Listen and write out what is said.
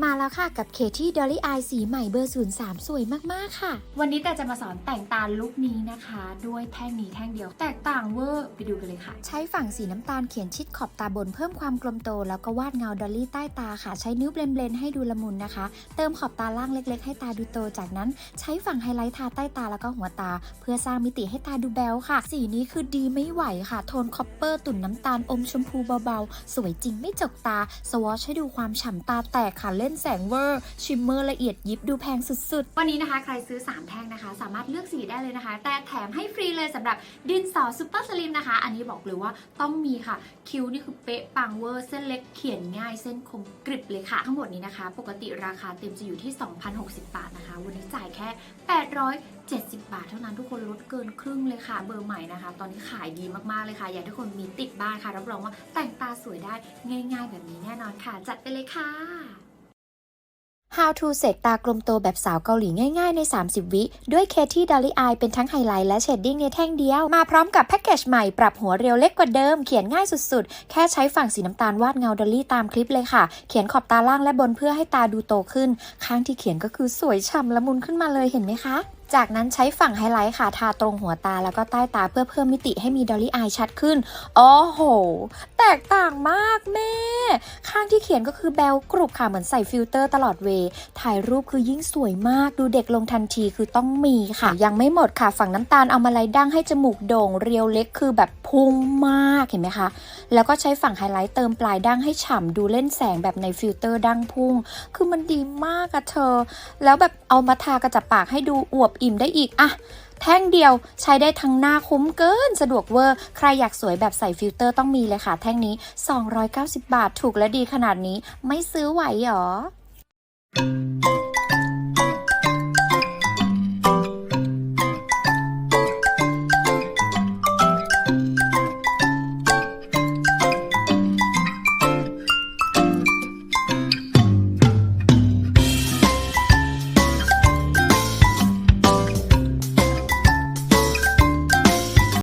มาแล้วค่ะกับเคที่ดอลลี่อายสีใหม่เบอร์ 03 สวยมาก ๆ ค่ะ วันนี้แต่จะมาสอนแต่งตาลุคนี้นะคะ ด้วยแท่งนี้แท่งเดียว แตกต่างเวอร์ไปดูกันเลยค่ะ ใช้ฝั่งสีน้ำตาลเขียนชิดขอบตาบนเพิ่มความกลมโต แล้วก็วาดเงาดอลลี่ใต้ตาค่ะ ใช้นิ้วเบลนๆให้ดูละมุนนะคะ เติมขอบตาล่างเล็ก ๆ ให้ตาดูโต จากนั้นใช้ฝั่งไฮไลท์ทาใต้ตาแล้วก็หัวตา เพื่อสร้างมิติให้ตาดูแบวค่ะ สีนี้คือดีไม่ไหวค่ะ โทนคอปเปอร์ตุ่นน้ำตาลอมชมพูเบาๆ สวยจริงไม่จกตา สวอชให้ดูความฉ่ำตาแตกค่ะเล่นแสงเวอร์ ชิมเมอร์ละเอียดยิบดูแพงสุดวันนี้นะคะใครซื้อ 3 แท่งนะคะ สามารถเลือกสีได้เลยนะคะ แต่แถมให้ฟรีเลยสำหรับดินสอซูเปอร์สลิมนะคะ อันนี้บอกเลยว่าต้องมีค่ะ คิ้วนี่คือเป๊ะปังเวอร์เส้นเล็กเขียนง่ายเส้นคมกริบเลยค่ะ ทั้งหมดนี้นะคะ ปกติราคาเต็มจะอยู่ที่ 2,060 บาทนะคะ วันนี้จ่ายแค่870 บาทเท่านั้นทุกคนลดเกินครึ่งเลยค่ะ เบอร์ใหม่นะคะ ตอนนี้ขายดีมากๆเลยค่ะ อยากทุกคนมีติดบ้านค่ะ รับรองว่าแต่งตาสวยได้ง่าย ๆ แบบนี้แน่นอนค่ะ จัดไปเลยค่ะ How to เสกตากลมโตแบบสาวเกาหลีง่ายๆใน 30 วิ ด้วยเคที่ดอลลี่อายเป็นทั้งไฮไลท์และเชดดิ้งในแท่งเดียว มาพร้อมกับแพ็กเกจใหม่ปรับหัวเรียวเล็กกว่าเดิม เขียนง่ายสุดๆ แค่ใช้ฝั่งสีน้ำตาลวาดเงาดอลลี่ตามคลิปเลยค่ะ เขียนขอบตาล่างและบนเพื่อให้ตาดูโตขึ้น ข้างที่เขียนก็คือสวยฉ่ำละมุนขึ้นมาเลยเห็นไหมคะ จากนั้นใช้ฝั่งไฮไลท์ค่ะทาตรงหัวตาแล้วก็ใต้ตาเพื่อเพิ่มมิติให้มีดอลลี่อายชัดขึ้นโอ้โห แตกต่างมากแม่ ข้างที่เขียนก็คือแบลกรุบค่ะเหมือนใส่ฟิลเตอร์ตลอดเวย์ถ่ายรูปคือยิ่งสวยมากดูเด็กลงทันทีคือต้องมีค่ะ ยังไม่หมดค่ะ ฝั่งน้ำตาลเอามาไลท์ดั้งให้จมูกโด่งเรียวเล็กคือแบบพุ่งมากเห็นไหมคะ แล้วก็ใช้ฝั่งไฮไลท์เติมปลายดั้งให้ฉ่ำดูเล่นแสงแบบในฟิลเตอร์ดั้งพุ่ง คือมันดีมากอะเธอ แล้วแบบเอามาทากระจับปากให้ดูอวบอิ่มได้อีกอะแท่งเดียวใช้ได้ทั้งหน้าคุ้มเกิน สะดวกเวอร์ ใครอยากสวยแบบใส่ฟิลเตอร์ต้องมีเลยค่ะ แท่งนี้ 290 บาทถูกและดีขนาดนี้ ไม่ซื้อไหวหรอ